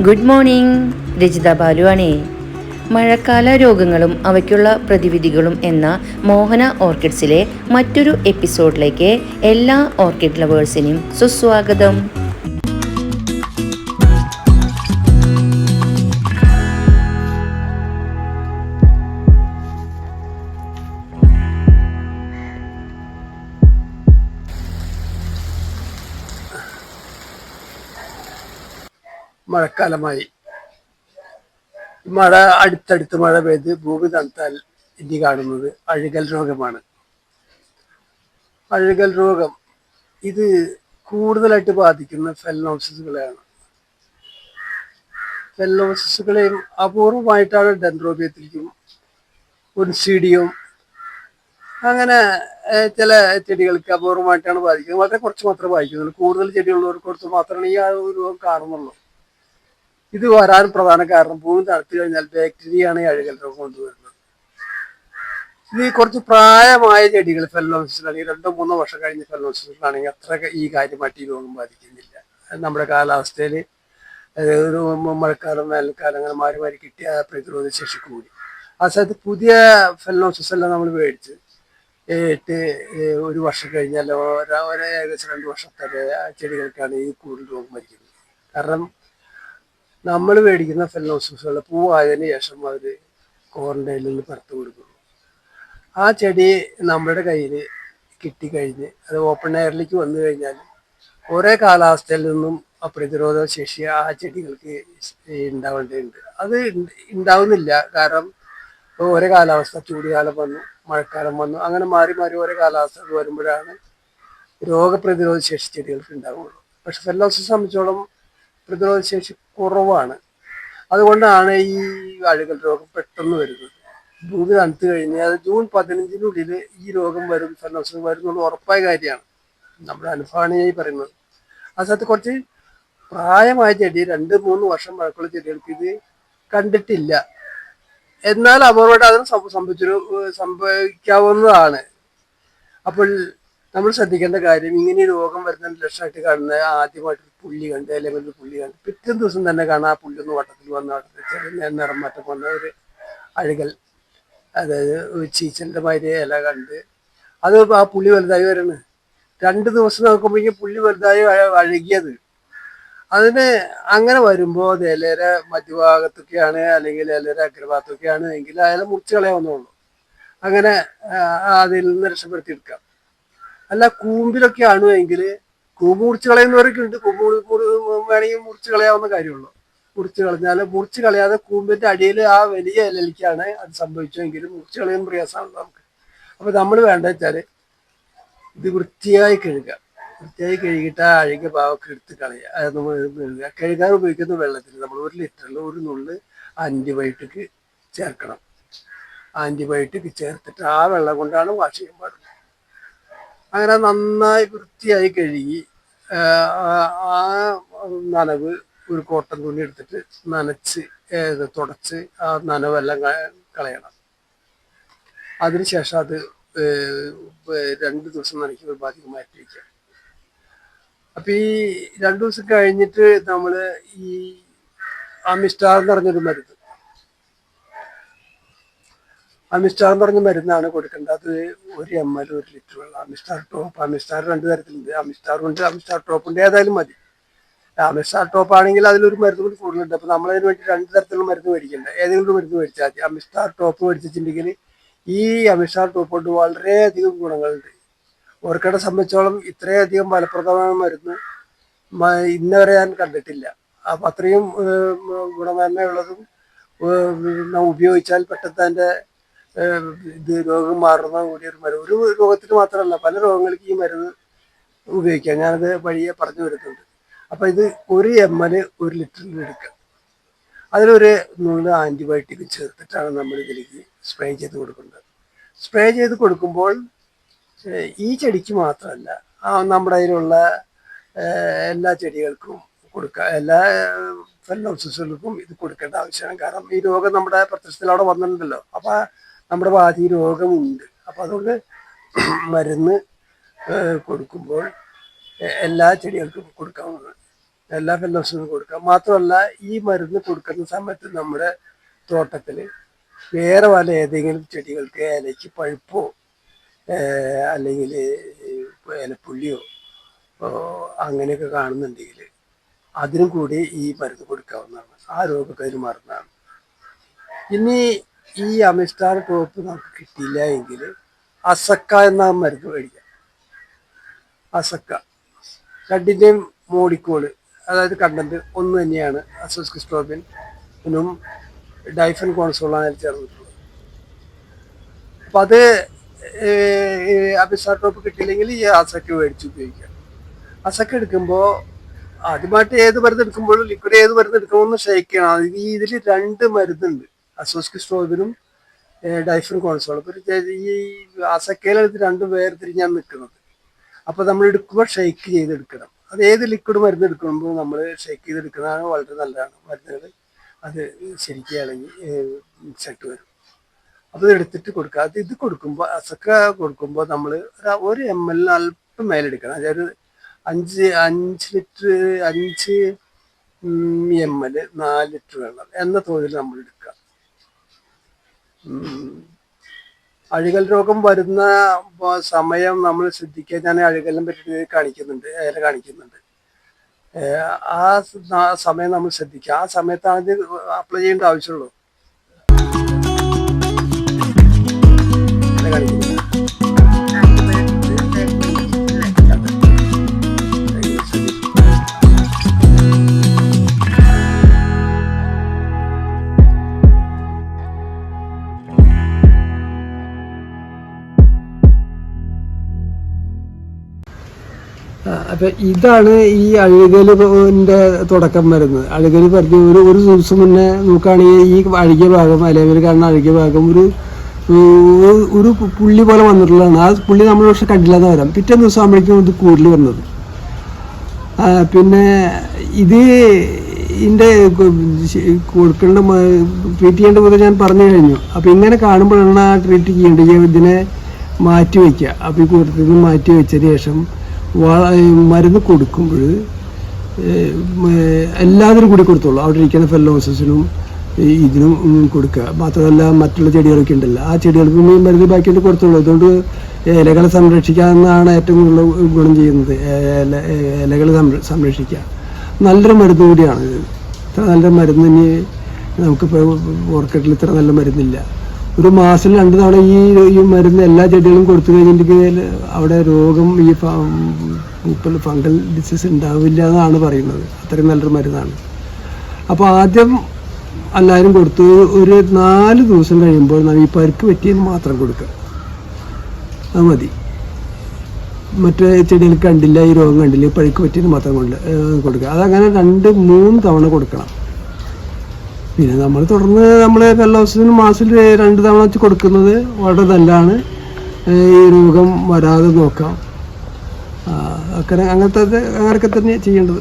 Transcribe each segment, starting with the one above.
Good morning Rajitha ബാലുവാണേ. മഴക്കാല രോഗങ്ങളും അവയ്ക്കുള്ള പ്രതിവിധികളും എന്ന മോഹന ഓർക്കിഡ്സിലെ മറ്റൊരു എപ്പിസോഡിലേക്ക് എല്ലാ ഓർക്കിഡ് ലവേഴ്സിനും സുസ്വാഗതം. മഴക്കാലമായി. മഴ അടുത്തടുത്ത് മഴ പെയ്ത് ഭൂമി തണുത്താൽ ഇനി കാണുന്നത് അഴുകൽ രോഗമാണ്. അഴുകൽ രോഗം ഇത് കൂടുതലായിട്ട് ബാധിക്കുന്ന ഫെല്ലോസിസുകളെയാണ്. ഫെല്ലോസിസുകളെയും അപൂർവമായിട്ടാണ് ഡെൻഡ്രോബിയത്തിലേക്കും ഒൻസീഡിയും അങ്ങനെ ചില ചെടികൾക്ക് അപൂർവമായിട്ടാണ് ബാധിക്കുന്നത്. വളരെ കുറച്ച് മാത്രമേ ബാധിക്കുന്നുള്ളൂ. കൂടുതൽ ചെടികളുള്ളവർക്ക് കൊടുത്ത് മാത്രമേ ഈ രോഗം കാണുന്നുള്ളൂ. ഇത് വരാൻ പ്രധാന കാരണം ഭൂമി തണുത്തു കഴിഞ്ഞാൽ ബാക്ടീരിയയാണ് അഴുകൽ രോഗം കൊണ്ടുവരുന്നത്. ഇത് കുറച്ച് പ്രായമായ ചെടികൾ ഫെല്ലോസിലാണെങ്കിൽ രണ്ടോ മൂന്നോ വർഷം കഴിഞ്ഞ ഫെല്ലോസിലാണെങ്കിൽ അത്ര ഈ കാര്യമായിട്ട് ഈ രോഗം ബാധിക്കുന്നില്ല. നമ്മുടെ കാലാവസ്ഥയിൽ ഒരു മഴക്കാലം വേനൽക്കാലം അങ്ങനെ മാറി മാറി കിട്ടിയ പ്രതിരോധ ശേഷി കൂടി. ആ സ്ഥലത്ത് പുതിയ ഫെല്ലോസിസ് എല്ലാം നമ്മൾ മേടിച്ച് ഏറ്റ് ഒരു വർഷം കഴിഞ്ഞാൽ ഏകദേശം രണ്ട് വർഷത്തെ ചെടികൾക്കാണ് ഈ കൂടുതൽ രോഗം മരിക്കുന്നത് കാരണം നമ്മൾ മേടിക്കുന്ന ഫെല്ലോസുകൾ പൂവായതിനു ശേഷം അവർ ക്വാറന്റൈനിൽ നിന്ന് പുറത്തു കൊടുക്കുന്നു. ആ ചെടി നമ്മുടെ കയ്യിൽ കിട്ടിക്കഴിഞ്ഞ് അത് ഓപ്പൺ എയറിലേക്ക് വന്നു കഴിഞ്ഞാൽ കുറേ കാലാവസ്ഥയിൽ നിന്നും പ്രതിരോധ ശേഷി ആ ചെടികൾക്ക് ഉണ്ടാവേണ്ടതുണ്ട്. അത് ഉണ്ട്- ഉണ്ടാവുന്നില്ല. കാരണം ഓരോ കാലാവസ്ഥ ചൂടുകാലം വന്നു മഴക്കാലം വന്നു അങ്ങനെ മാറി മാറി ഓരോ കാലാവസ്ഥ വരുമ്പോഴാണ് രോഗപ്രതിരോധ ശേഷി ചെടികൾക്ക് ഉണ്ടാവുള്ളൂ. പക്ഷെ ഫെല്ലോസിനെ സംബന്ധിച്ചോളം പ്രതിരോധ ശേഷി കുറവാണ്. അതുകൊണ്ടാണ് ഈ അഴുകൽ രോഗം പെട്ടെന്ന് വരുന്നത്. ഭൂമി തണുത്ത് കഴിഞ്ഞാൽ ജൂൺ പതിനഞ്ചിനുള്ളിൽ ഈ രോഗം വരും ഫെല്ലോസിന് വരുന്നുള്ള ഉറപ്പായ കാര്യമാണ്. നമ്മുടെ അനുഭവമാണ് പറയുന്നത്. ആ സ്ഥലത്ത് കുറച്ച് പ്രായമായ ചെടി രണ്ട് മൂന്ന് വർഷം പഴക്കമുള്ള ചെടികൾക്ക് ഇത് കണ്ടിട്ടില്ല. എന്നാൽ അപൂർവമായിട്ട് അതിന് സംഭവിച്ചു സംഭവിക്കാവുന്നതാണ്. അപ്പോൾ നമ്മൾ ശ്രദ്ധിക്കേണ്ട കാര്യം ഇങ്ങനെ രോഗം വരുന്ന ലക്ഷണമായിട്ട് കാണുന്ന ആദ്യമായിട്ട് പുള്ളി കണ്ട് അല്ലെങ്കിൽ ഒരു പുള്ളി കണ്ട് പിറ്റേ ദിവസം തന്നെ കാണാം ആ പുല്ലൊന്ന് വട്ടത്തിൽ വന്ന ചെറിയ നിറം മാറ്റം വന്ന ഒരു അഴുകൽ. അതായത് ചീച്ചന്റെ മാതിരി ഇല കണ്ട്. അത് ആ പുള്ളി വലുതായി വരാണ്. രണ്ട് ദിവസം നോക്കുമ്പോഴേക്കും പുള്ളി വലുതായി അഴ- അഴുകിയത്. അതിന് അങ്ങനെ വരുമ്പോൾ അത് ഇലര മധ്യഭാഗത്തൊക്കെയാണ് അല്ലെങ്കിൽ ഇലര അഗ്രഭാഗത്തൊക്കെയാണ് എങ്കിൽ അയാളെ മുറിച്ച് കളയാവുന്നുള്ളൂ അങ്ങനെ അതിൽ നിന്ന് രക്ഷപ്പെടുത്തിയെടുക്കാം. അല്ല കൂമ്പിലൊക്കെ ആണ് എങ്കിൽ കൂമ്പ് മുറിച്ച് കളയുന്നവരൊക്കെ ഉണ്ട് കൂമ്പ് വേണമെങ്കിൽ മുറിച്ച് കളയാവുന്ന കാര്യമുള്ളൂ. മുറിച്ച് കളഞ്ഞാൽ മുറിച്ച് കളയാതെ കൂമ്പിന്റെ അടിയിൽ ആ വലിയ ഇലയിലേക്കാണ് അത് സംഭവിച്ചതെങ്കിൽ മുറിച്ച് കളയാൻ പ്രയാസമാണ് നമുക്ക്. അപ്പൊ നമ്മൾ വേണ്ട വെച്ചാൽ ഇത് വൃത്തിയായി കഴുകുക. വൃത്തിയായി കഴുകിയിട്ട് ആ അഴുകിയ ഭാവമൊക്കെ എടുത്ത് കളയുക. നമ്മൾ കഴുകാൻ ഉപയോഗിക്കുന്ന വെള്ളത്തിൽ നമ്മൾ ഒരു ലിറ്ററിൽ ഒരു നുള്ള് ആന്റിബയോട്ടിക് ചേർക്കണം. ആന്റിബയോട്ടിക് ചേർത്തിട്ട് ആ വെള്ളം കൊണ്ടാണ് വാഷ് ചെയ്യാൻ പാടുള്ളത് അങ്ങനെ നന്നായി വൃത്തിയായി കഴുകി ആ, നനവ് ഒരു കോട്ടൺ തുണി എടുത്തിട്ട് നനച്ച് തുടച്ച് ആ നനവെല്ലാം കളയണം. അതിനുശേഷം അത് രണ്ട് ദിവസം നനയ്ക്ക് ഒരു ബാധിക്ക് മാറ്റി വയ്ക്കുക. അപ്പൊ ഈ രണ്ടു ദിവസം കഴിഞ്ഞിട്ട് നമ്മൾ ഈ അമിസ്റ്റാർ എന്ന് പറഞ്ഞൊരു മരുന്ന് അമിസ്റ്റാർ എന്ന് പറഞ്ഞ മരുന്നാണ് കൊടുക്കേണ്ടത്. അത് ഒരു എം എൽ ഒരു ലിറ്റർ വെള്ളം. അമിസ്റ്റാർ ടോപ്പ് അമിസ്റ്റാർ രണ്ട് തരത്തിലുണ്ട്. അമിസ്റ്റാർ ഉണ്ട് അമിസ്റ്റാർ ടോപ്പുണ്ട്. ഏതായാലും മതി. അമിസ്റ്റാർ ടോപ്പ് ആണെങ്കിൽ അതിലൊരു മരുന്ന് കൂടി കൂടുതലുണ്ട്. അപ്പൊ നമ്മളതിന് വേണ്ടി രണ്ട് തരത്തിലുള്ള മരുന്ന് മേടിക്കണ്ട. ഏതെങ്കിലും മരുന്ന് മേടിച്ചാൽ മതി. അമിസ്റ്റാർ ടോപ്പ് മേടിച്ചിട്ടുണ്ടെങ്കിൽ ഈ അമിസ്റ്റാർ ടോപ്പ് കൊണ്ട് വളരെയധികം ഗുണങ്ങളുണ്ട്. ഓർക്കടെ സംബന്ധിച്ചോളം ഇത്രയധികം ഫലപ്രദമായ മരുന്ന് ഇന്നവരെ ഇന്ന് വരെ ഞാൻ കണ്ടിട്ടില്ല. അപ്പൊ അത്രയും ഗുണമേന്മയുള്ളതും ഉപയോഗിച്ചാൽ പെട്ടെന്ന് അതിന്റെ ഏഹ്, ഇത് രോഗം മാറുന്ന കൂടിയൊരു മരുന്ന്. ഒരു രോഗത്തിന് മാത്രമല്ല പല രോഗങ്ങൾക്ക് ഈ മരുന്ന് ഉപയോഗിക്കാം. ഞാനത് വഴിയെ പറഞ്ഞു വരുന്നുണ്ട് അപ്പൊ ഇത് ഒരു എം എൽ ഒരു ലിറ്ററിൽ എടുക്കുക അതിലൊരു നുള്ളു ആന്റിബയോട്ടിക് ചേർത്തിട്ടാണ് നമ്മൾ ഇതിലേക്ക് സ്പ്രേ ചെയ്ത് കൊടുക്കേണ്ടത് സ്പ്രേ ചെയ്ത് കൊടുക്കുമ്പോൾ ഈ ചെടിക്ക് മാത്രമല്ല ആ നമ്മുടെ അതിലുള്ള എല്ലാ ചെടികൾക്കും കൊടുക്കുക എല്ലാ ഫെല്ലോസിസുകൾക്കും ഇത് കൊടുക്കേണ്ട ആവശ്യമാണ്. കാരണം ഈ രോഗം നമ്മുടെ പ്രത്യക്ഷത്തിൽ അവിടെ വന്നിട്ടുണ്ടല്ലോ. അപ്പൊ നമ്മുടെ വാതി രോഗമുണ്ട്. അപ്പം അതുകൊണ്ട് മരുന്ന് കൊടുക്കുമ്പോൾ എല്ലാ ചെടികൾക്കും കൊടുക്കാവുന്നതാണ്. എല്ലാ ഫെല്ലോസിനും കൊടുക്കാം. മാത്രമല്ല ഈ മരുന്ന് കൊടുക്കുന്ന സമയത്ത് നമ്മുടെ തോട്ടത്തിൽ വേറെ വല്ല ഏതെങ്കിലും ചെടികൾക്ക് ഇലയ്ക്ക് പഴുപ്പോ അല്ലെങ്കിൽ ഇലപ്പുള്ളിയോ അങ്ങനെയൊക്കെ കാണുന്നുണ്ടെങ്കിൽ അതിനും കൂടി ഈ മരുന്ന് കൊടുക്കാവുന്നതാണ്. ആ രോഗമൊക്കെ അതിന് മരുന്നാണ് ഇനി ഈ അമിസ്റ്റാർ ടോപ്പ് നമുക്ക് കിട്ടിയില്ല എങ്കിൽ അസക്ക എന്ന മരുന്ന് മേടിക്കാം. അസക്ക. രണ്ടിന്റെയും മോഡിക്കോൾ അതായത് കണ്ടന്റ് ഒന്ന് തന്നെയാണ് അസോസ്കിസ്റ്റോബിനും ഡൈഫൻ കോൺസോളാണ് ചേർന്നിട്ടുള്ളത്. അപ്പം അത് അമിസ്റ്റാർ ടോപ്പ് കിട്ടിയില്ലെങ്കിൽ ഈ അസക്ക മേടിച്ച് ഉപയോഗിക്കാം. അസക്ക എടുക്കുമ്പോൾ ആദ്യമായിട്ട് ഏത് മരുന്ന് എടുക്കുമ്പോഴും ലിക്വിഡ് ഏത് മരുന്ന് എടുക്കണമെന്ന് ചെയ്യണം. ഇതിൽ രണ്ട് മരുന്നുണ്ട്. അസോസ്കിസ്റ്റോബിനും ഡൈഫിൻ കോൺസോളും ഒരു ഈ അസക്കയിലെടുത്ത് രണ്ട് വേർതിരിഞ്ഞാണ് നിൽക്കുന്നത്. അപ്പോൾ നമ്മൾ എടുക്കുമ്പോൾ ഷെയ്ക്ക് ചെയ്തെടുക്കണം. അത് ഏത് ലിക്വിഡ് മരുന്ന് എടുക്കുമ്പോൾ നമ്മൾ ഷെയ്ക്ക് ചെയ്തെടുക്കുന്നതാണ് വളരെ നല്ലതാണ്. മരുന്നുകൾ അത് ശരിക്കുകയാണെങ്കിൽ സെറ്റ് വരും. അപ്പോൾ എടുത്തിട്ട് കൊടുക്കുക. അത് ഇത് കൊടുക്കുമ്പോൾ അസക്ക കൊടുക്കുമ്പോൾ നമ്മൾ ഒരു എം എൽ അല്പം മേലെടുക്കണം അതായത് അഞ്ച് അഞ്ച് ലിറ്റർ അഞ്ച് എം എൽ നാല് ലിറ്റർ വെള്ളം എന്ന തോതിൽ നമ്മൾ എടുക്കുക. അഴുകൽ രോഗം വരുന്ന സമയം നമ്മൾ ശ്രദ്ധിക്കാൻ ഞാൻ അഴുകലിനെ പറ്റി കാണിക്കുന്നുണ്ട് ഏറെ കാണിക്കുന്നുണ്ട്. ആ സമയം നമ്മൾ ശ്രദ്ധിക്കുക. ആ സമയത്താണ് ഇത് അപ്ലൈ ചെയ്യേണ്ട ആവശ്യമുള്ളൂ. ഏല അപ്പൊ ഇതാണ് ഈ അഴുകലിന്റെ തുടക്കം വരുന്നത്. അഴുകൽ പറഞ്ഞു ഒരു ഒരു ദിവസം മുന്നേ നോക്കുകയാണെങ്കിൽ ഈ അഴുകിയ ഭാഗം അലേവിൽ കാണുന്ന അഴുകിയ ഭാഗം ഒരു ഒരു- പുള്ളി പോലെ വന്നിട്ടുള്ളതാണ്. ആ പുള്ളി നമ്മൾ പക്ഷെ കണ്ടില്ലെന്ന് വരാം പിറ്റേ ദിവസം ആകുമ്പോഴേക്കും ഇത് കൂടുതൽ വന്നത് പിന്നെ ഇത് ഇതിന്റെ കൊടുക്കേണ്ട ട്രീറ്റ് ചെയ്യേണ്ട പോലെ ഞാൻ പറഞ്ഞു കഴിഞ്ഞു. അപ്പോൾ ഇങ്ങനെ കാണുമ്പോഴാണ് ആ ട്രീറ്റ് ചെയ്യേണ്ടത്. ഇതിനെ മാറ്റി വയ്ക്കുക. അപ്പോൾ ഈ കൂട്ടത്തിൽ നിന്ന് മാറ്റി വെച്ചതിന് ശേഷം മരുന്ന് കൊടുക്കുമ്പോൾ എല്ലാത്തിനും കൂടി കൊടുത്തോളൂ. അവിടെ ഇരിക്കുന്ന ഫെല്ലോസസിനും ഇതിനും കൊടുക്കുക. മാത്രമല്ല മറ്റുള്ള ചെടികളൊക്കെ ഉണ്ടല്ലോ. ആ ചെടികൾക്ക് മരുന്ന് ബാക്കിയിട്ട് കൊടുത്തോളൂ. അതുകൊണ്ട് ഇലകളെ സംരക്ഷിക്കാമെന്നാണ് ഏറ്റവും കൂടുതൽ ഗുണം ചെയ്യുന്നത്. ഇല ഇലകൾ സംരക്ഷിക്കുക. നല്ലൊരു മരുന്ന് കൂടിയാണ് ഇത്. ഇത്ര നല്ല മരുന്ന് ഇനി നമുക്കിപ്പോൾ ഓർക്കിഡിൽ ഇത്ര നല്ല മരുന്നില്ല. ഒരു മാസം രണ്ട് തവണ ഈ ഈ മരുന്ന് എല്ലാ ചെടികളും കൊടുത്തു കഴിഞ്ഞിട്ടുണ്ടെങ്കിൽ അവിടെ രോഗം ഈ പൂപ്പൽ ഫംഗൽ ഡിസീസ് ഉണ്ടാവില്ല എന്നാണ് പറയുന്നത്. അത്രയും നല്ലൊരു മരുന്നാണ്. അപ്പോൾ ആദ്യം എല്ലാവരും കൊടുത്തു. ഒരു നാല് ദിവസം കഴിയുമ്പോൾ നാം ഈ പരിക്ക് പറ്റിയെന്ന് മാത്രം കൊടുക്കുക. അത് മതി. മറ്റേ ചെടികൾ കണ്ടില്ല ഈ രോഗം കണ്ടില്ല ഈ പഴുക്ക് പറ്റിയെന്ന് മാത്രം കൊണ്ട് കൊടുക്കുക. അതങ്ങനെ രണ്ട് മൂന്ന് തവണ കൊടുക്കണം. പിന്നെ നമ്മൾ തുടർന്ന് നമ്മൾ ഫെല്ലോസിന് മാസിൽ രണ്ട് തവണ വെച്ച് കൊടുക്കുന്നത് വളരെ നല്ലതാണ്. ഈ രോഗം വരാതെ നോക്കാം. അക്കരെ അങ്ങനെ അങ്ങനത്തെ അങ്ങനെയൊക്കെ തന്നെ ചെയ്യേണ്ടത്.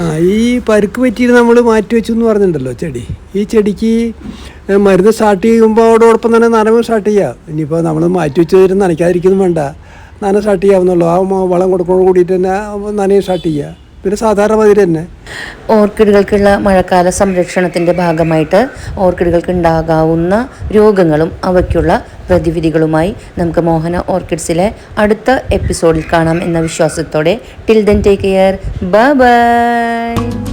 ആ ഈ പരുക്ക് പറ്റിയിട്ട് നമ്മൾ മാറ്റി വെച്ചു എന്ന് പറഞ്ഞിട്ടുണ്ടല്ലോ ചെടി. ഈ ചെടിക്ക് മരുന്ന് സ്റ്റാർട്ട് ചെയ്യുമ്പോൾ അതോടൊപ്പം തന്നെ നനവ് സ്റ്റാർട്ട് ചെയ്യാം. ഇനിയിപ്പോൾ നമ്മൾ മാറ്റി വെച്ച് തരും നനയ്ക്കാതിരിക്കുന്നു വേണ്ട. നന സ്റ്റാർട്ട് ചെയ്യാവുന്നുള്ളൂ. ആ വളം കൊടുക്കുന്നതോട് കൂടിയിട്ട് തന്നെ നനയും സ്റ്റാർട്ട് ചെയ്യുക പിന്നെ സാധാരണ മതിരി തന്നെ. ഓർക്കിഡുകൾക്കുള്ള മഴക്കാല സംരക്ഷണത്തിന്റെ ഭാഗമായിട്ട് ഓർക്കിഡുകൾക്ക് ഉണ്ടാകാവുന്ന രോഗങ്ങളും അവയ്ക്കുള്ള പ്രതിവിധികളുമായി നമുക്ക് മോഹന ഓർക്കിഡ്സിലെ അടുത്ത എപ്പിസോഡിൽ കാണാം എന്ന വിശ്വാസത്തോടെ. Till then take care bye